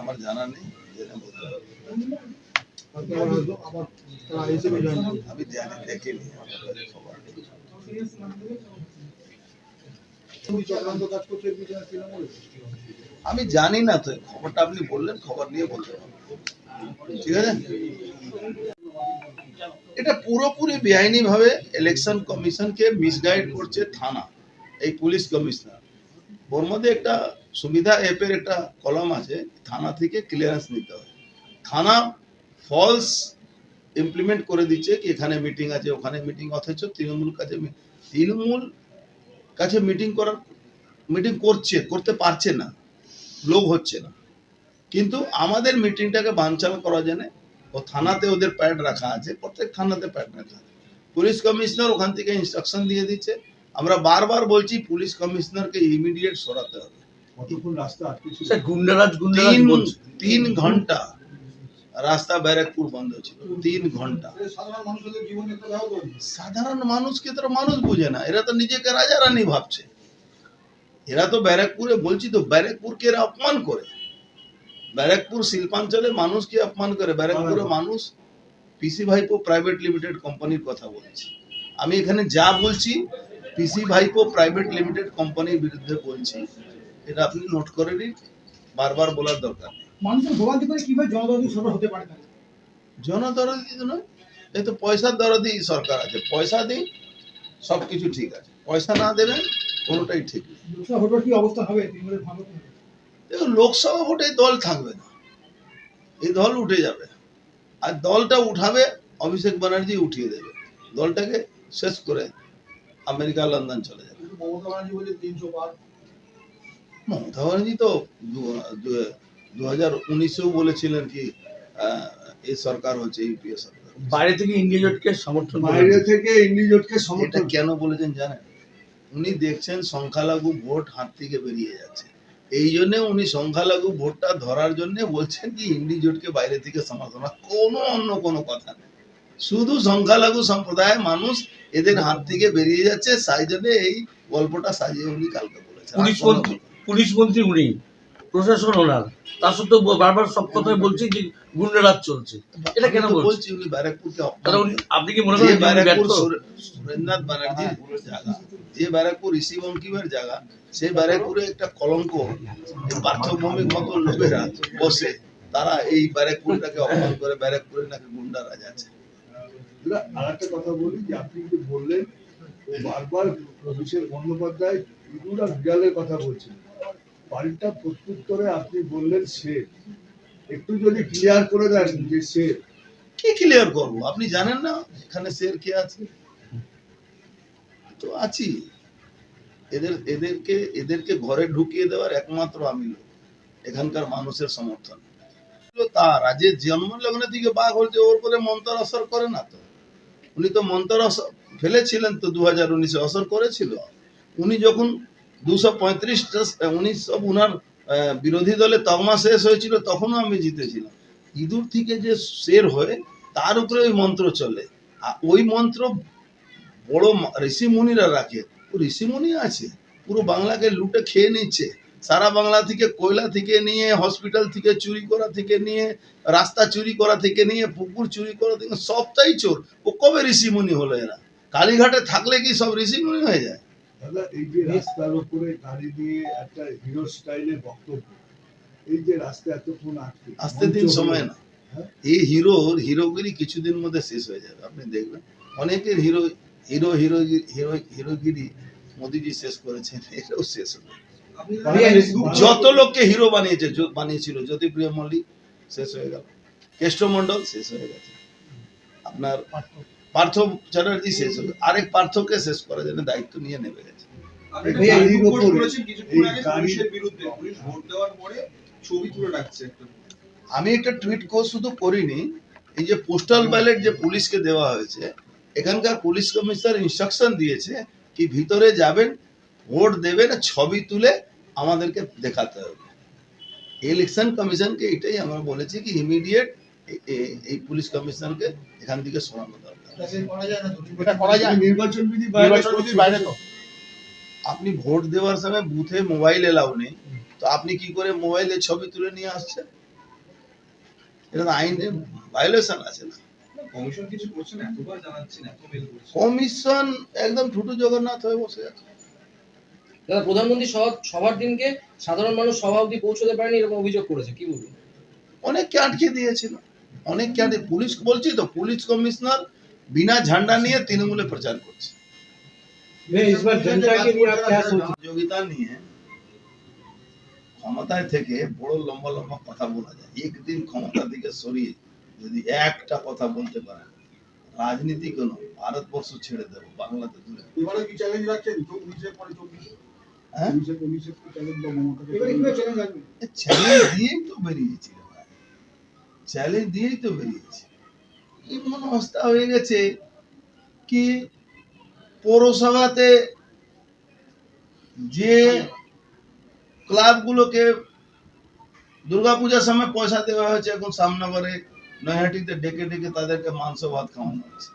আমার জানা নেই আমি জানি, দেখিনি। আমি জানি না তো, খবরটা আপনি বললেন, খবর নিয়ে বলতে ঠিক আছে? এটা পুরোপুরি বেআইনি ভাবে ইলেকশন কমিশনকে মিসগাইড করছে থানা, এই পুলিশ কমিশনার ওর মধ্যে একটা সুবিধা অ্যাপের একটা কলম আছে, থানা থেকে ক্লিয়ারেন্স নিতে হয় থানা ফলস ইমপ্লিমেন্ট করে দিচ্ছে কি এখানে মিটিং আছে, ওখানে মিটিং অথচ তৃণমূল কাছে তৃণমূল কাছে মিটিং করার মিটিং করছে, করতে পারছে না, লোক হচ্ছে না। কিন্তু আমাদের মিটিংটাকে বানচাল করা জানে, ও থানাতে ওদের প্যাড রাখা আছে, প্রত্যেক থানাতে প্যাড রাখা আছে। পুলিশ কমিশনার ওখান থেকে ইনস্ট্রাকশন দিয়ে দিচ্ছে। আমরা বারবার বলছি, পুলিশ কমিশনারকে ইমিডিয়েট সরাতে হবে। কতক্ষণ রাস্তা আটকে ছিল? স্যার গুন্ডারাজ গুন্ডারাজ তিন তিন ঘণ্টা রাস্তা ব্যারাকপুর বন্ধ ছিল তিন ঘণ্টা। সাধারণ মানুষকে তো মানুষ বুঝে না এরা তো নিজেকে রাজা রানী ভাবছে। এরা তো ব্যারাকপুরে বলছি তো ব্যারাকপুরকে এরা অপমান করে। ব্যারাকপুর শিল্পাঞ্চলে মানুষকে অপমান করে? ব্যারাকপুরে মানুষ পিসি ভাইপো প্রাইভেট লিমিটেড কোম্পানির কথা বলছি। আমি এখানে যা বলছি পিসি ভাইপো প্রাইভেট লিমিটেড কোম্পানির বিরুদ্ধে বলছি। এটা আপনি নোট করে নিন বারবার বলার দরকার নেই। মানুষের ভোগান্তি করে কীভাবে জনদরদি সরকার হতে পারে জনদরদি নয় এই তো পয়সার দরদি সরকার আছে। পয়সা দিই সব কিছু ঠিক আছে। পয়সা না দেবেন কোনোটাই ঠিক নেই। কি অবস্থা হবে? দেখুন লোকসভা ভোটে দল থাকবে না। এই দল উঠে যাবে। আর দলটা উঠাবে অভিষেক ব্যানার্জি উঠিয়ে দেবে। দলটাকে শেষ করে আমেরিকা লন্ডন চলে যাবে। মমতা ব্যানার্জি বলছে তিনশো বার। মমতা ব্যানার্জি তো দু হাজার উনিশেও বলেছিলেন কি এই সরকার হচ্ছে ইউপিএ সরকার। বাইরে থেকে ইন্ডিয়া জোটকে সমর্থন বাইরে থেকে ইন্ডিজোটকে সমর্থন কেন বলেছেন জানেন? উনি দেখছেন সংখ্যালঘু ভোট হাত থেকে বেরিয়ে যাচ্ছে। এই জন্য উনি সংখ্যালঘু ভোটটা ধরার জন্য বলছেন কি ইন্ডি জোটকে বাইরে থেকে সমর্থন কোনো অন্য কোনো কথা নেই শুধু সংখ্যালঘু সম্প্রদায়ের মানুষ এদের হাত থেকে বেরিয়ে যাচ্ছে তাই জন্য এই গল্পটা সাজিয়ে উনি কালকে বলেছেন। পুলিশ মন্ত্রী উনি প্রশাসন ওনার। তা সত্ত্বেও বারবার সব কথাই বলছি যে গুন্ডারাজ চলছে। এটা কেন? বলছি উনি ব্যারাকপুরকে অপমান আপনি কি মনে যে করেন ব্যারাকপুর? সুরেন্দ্রনাথ ব্যানার্জির জায়গা। যে ব্যারাকপুর ঋষি বঙ্কিমের জায়গা সেই ব্যারাকপুরে একটা কলঙ্ক এই পার্থভূমির মতো লোকেরা বসে তারা এই ব্যারাকপুরটাকে অপমান করে ব্যারাকপুরে নাকি গুন্ডা রাজ আছে। আর একটা কথা বলি যে আপনি যে বললেন ও বারবার অভিষেক বন্দ্যোপাধ্যায় আর বিড়ালের কথা বলছেন। বাড়িটা প্রস্তুত করে আপনি বললেন সে। একটু যদি ক্লিয়ার করে দেন যে সে। কি ক্লিয়ার করব? আপনি জানেন না এখানে শের কে আছে? তো আছি। এদের, এদেরকে এদেরকে ঘরে ঢুকিয়ে দেওয়ার একমাত্র আমি এখানকার মানুষের সমর্থন। তার আজ জন্ম লগ্ন থেকে বাঘ হচ্ছে ওর করে মন্তর অসর করে না তো। উনি তো মন্তর অসর, ফেলেছিলেন তো দু হাজার উনিশে, অসর করেছিল। উনি যখন দুশো পঁয়ত্রিশটা উনি সব উনার বিরোধী দলে তকমা শেষ হয়েছিল, তখনও আমি জিতেছিলাম। ইঁদুর থেকে যে শের হয়ে, তার উপরে ওই মন্ত্র চলে। আর ওই মন্ত্র বড় মা- ঋষিমুনিরা রাখে। ও ঋষিমুনি আছে, পুরো বাংলাকে লুটে খেয়ে নিচ্ছে। সারা বাংলা থেকে কয়লা থেকে নিয়ে, হসপিটাল থেকে চুরি করা থেকে নিয়ে, রাস্তা চুরি করা থেকে নিয়ে, পুকুর চুরি করা থেকে, সবটাই চোর। ও কবে ঋষিমুনি হলো এরা? কালীঘাটে থাকলে কি সব ঋষিমুনি হয়ে যায়? দাদা এই যে রাস্তার উপরে গাড়ি দিয়ে একটা হিরো স্টাইলের বক্তব্য এই যে রাস্তা এতক্ষণ আটকে আসতে দিন সময় না। হ্যাঁ? এই হিরোর হিরোগিরি কিছুদিন মধ্যে শেষ হয়ে যাবে আপনি দেখবেন। অনেকের হিরো হিরো হিরো হিরো হিরোগিরি মোদিজি শেষ করেছেন এটাও শেষ হবে। যত লোককে হিরো বানিয়েছে বানিয়েছিল জ্যোতিপ্রিয় মল্লিক শেষ হয়ে গেল। কেষ্টমন্ডল শেষ হয়ে গেছে। আপনার পার্থ চ্যাটার্জি শেষ হবে আরেক পার্থকে শেষ করার জন্য দায়িত্ব নিয়ে নেমে গেছে। আমি একটা টুইট কোর্স শুধু করিনি এই যে পোস্টাল ব্যালেট যে পুলিশকে দেওয়া হয়েছে এখানকার পুলিশ কমিশনার ইনস্ট্রাকশন দিয়েছে কি ভিতরে যাবেন ভোট দেবেন ছবি তুলে আমাদেরকে দেখাতে হবে। ইলেকশন কমিশনকে এটাই আমরা বলেছি কি ইমিডিয়েট এই পুলিশ কমিশনারকে এখান থেকে সরানো দরকার। করা যায় না। তো এটা করা যায় নির্বাচন বিধি বাইরে নির্বাচন বিধির বাইরে তো। আপনি ভোট দেওয়ার সময় বুথে মোবাইল এলাও নেই। তো আপনি কি করে মোবাইলে ছবি তুলে নিয়ে আসছেন? এটা তো আইনে ভায়োলেশন আছে না। কমিশন কিছু করছে না? এতবার জানাচ্ছেন এত মেল করছে। কমিশন একদম ঠুটু জগন্নাথ হয়ে বসে আছে। দাদা প্রধানমন্ত্রী সভা সভার দিনকে সাধারণ মানুষ সভা অবধি পৌঁছতে পারেনি এরকম অভিযোগ করেছে কি বলবেন অনেককে আটকে দিয়েছিল। অনেককে আটকে পুলিশ বলছি তো পুলিশ কমিশনার বিনা ঝান্ডা নিয়ে তৃণমূলে প্রচার করছে। প্রতিযোগিতা নিয়ে ক্ষমতায় থেকে বড় লম্বা লম্বা কথা বলা যায়। একদিন ক্ষমতা থেকে সরিয়ে যদি একটা কথা বলতে পারেন রাজনীতি কোনো ভারতবর্ষ ছেড়ে দেবো বাংলাতে দূরে এবারে কি চ্যালেঞ্জ রাখছেন? চ্যালেঞ্জ দিয়েই তো বেরিয়েছি চ্যালেঞ্জ দিয়েই তো বেরিয়েছে। এমন অবস্থা হয়ে গেছে? কি পৌরসভাতে যে ক্লাবগুলোকে দুর্গাপূজার সময় পয়সা দেওয়া হয়েছে, এখন সামনগরে নৈহাটিতে ডেকে ডেকে তাদেরকে মাংস, ভাত খাওয়ানো হচ্ছে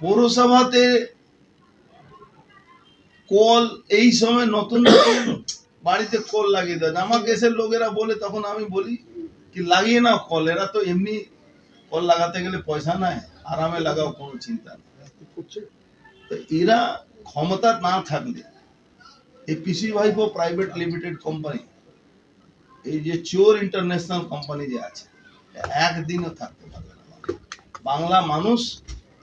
পৌরসভাতে কল, এই সময় নতুন বাড়িতে কল লাগিয়ে দেয় আমার দেশের লোকেরা বলে, তখন আমি বলি, কি লাগিয়ে নাও কল, এরা তো এমনি কল লাগাতে গেলে পয়সা নাই আরামে লাগাও কোনো চিন্তা নেই তো এরা ক্ষমতা না থাকলে এই পিসি ভাইপো প্রাইভেট লিমিটেড কোম্পানি এই যে চোর ইন্টারন্যাশনাল কোম্পানি যে আছে একদিনও থাকতে পারবে না বাংলা মানুষ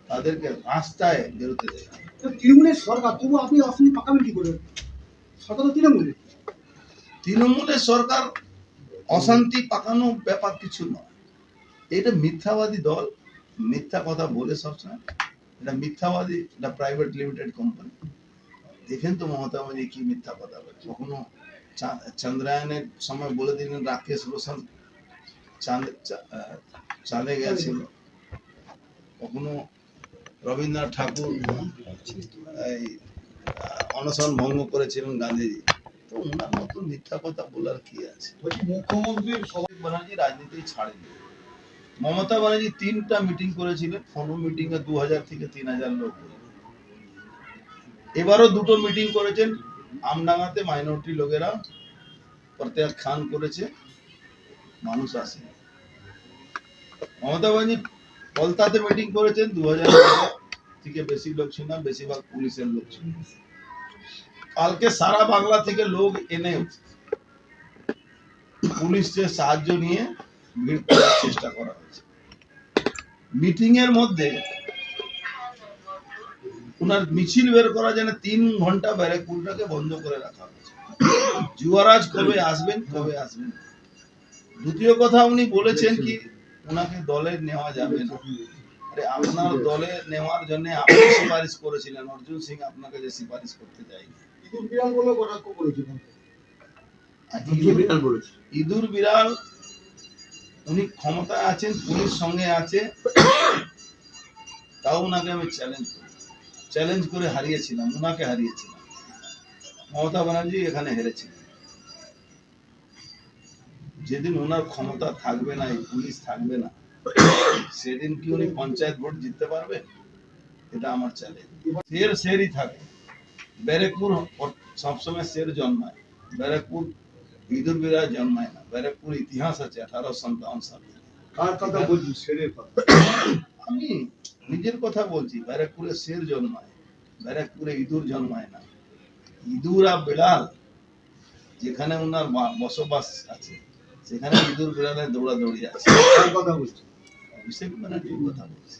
তাদেরকে রাস্তায় বেরোতে দেয় তৃণমূলের সরকার তবু আপনি অশান্তি পাকাবেন কি করে সরকার তো তৃণমূলের তৃণমূলের সরকার অশান্তি পাকানো ব্যাপার কিছু নয় এটা মিথ্যাবাদী দল। মিথ্যা কথা বলে সবসময়। এটা মিথ্যাবাদী, এটা প্রাইভেট লিমিটেড কোম্পানি দেখেন তো মমতা ব্যানার্জি কি মিথ্যা কথা বলে। কখনো চন্দ্রায়নের সময় বলে দিলেন রাকেশ রোশন চাঁদ চাঁদে গেছিল। কখনো রবীন্দ্রনাথ ঠাকুর অনশন ভঙ্গ করেছিলেন গান্ধীজি। তো ওনার মতো মিথ্যা কথা বলার কি আছে? মুখ্যমন্ত্রী সভা ব্যানার্জি রাজনীতি ছাড়েনি মমতা ব্যানার্জি তিনটা মিটিং করেছিলেন, ফোন মিটিং এ দু হাজার থেকে তিন হাজার লোক। এবারও দুটো মিটিং করেছেন, আমডাঙ্গাতে মাইনরিটি লোকেরা প্রত্যাখ্যান করেছে, মানুষ আসে। মমতা ব্যানার্জি কলতাতে মিটিং করেছেন দু হাজার থেকে বেশি লোক ছিল না, বেশিরভাগ পুলিশের লোক ছিল। কালকে সারা বাংলা থেকে লোক এনে পুলিশের সাহায্য নিয়ে ভিড় করার চেষ্টা করা হয়েছে। মিটিং এর মধ্যে ওনার মিছিল বের করা যেন তিন ঘণ্টা ব্যারাকপুরটাকে বন্ধ করে রাখা হয়েছে। যুবরাজ কবে আসবেন কবে আসবেন দ্বিতীয় কথা উনি বলেছেন কি ওনাকে দলে নেওয়া যাবে না। আরে আপনার দলে নেওয়ার জন্য আপনি সুপারিশ করেছিলেন। অর্জুন সিং আপনাকে যে সুপারিশ করতে যায়নি। ইঁদুর বিড়াল বলে কটাক্ষ করেছিলেন। ইঁদুর বিড়াল বলেছে। ইঁদুর বিড়াল উনি ক্ষমতায় আছেন, পুলিশ সঙ্গে আছে। তাও ওনাকে আমি চ্যালেঞ্জ করি। চ্যালেঞ্জ করে হারিয়েছিলাম ওনাকে হারিয়েছিলাম। মমতা ব্যানার্জি এখানে হেরেছিলেন যেদিন ওনার ক্ষমতা থাকবে না, এই পুলিশ থাকবে না, সেদিন কি উনি পঞ্চায়েত ভোট জিততে পারবেন এটা আমার চ্যালেঞ্জ শের শেরই থাকে। ব্যারেকপুর সবসময় শের জন্মায়। ব্যারেকপুর ইঁদুর বিড়াল জন্মায় না। ব্যারেকপুর ইতিহাস আছে আঠারোশো সন্তাবন সালে। কার কথা বলছি শেরের কথা। আমি নিজের কথা বলছি ব্যারাকপুরে শের জন্মায় ব্যারাকপুরে ইঁদুর জন্মায় না। ইঁদুর আর বিড়াল যেখানে ওনার বসবাস আছে সেখানে ইঁদুর বিড়ালের দৌড়াদৌড়ি আছে। কথা বলছি অভিষেক ব্যানার্জির কথা বলছি।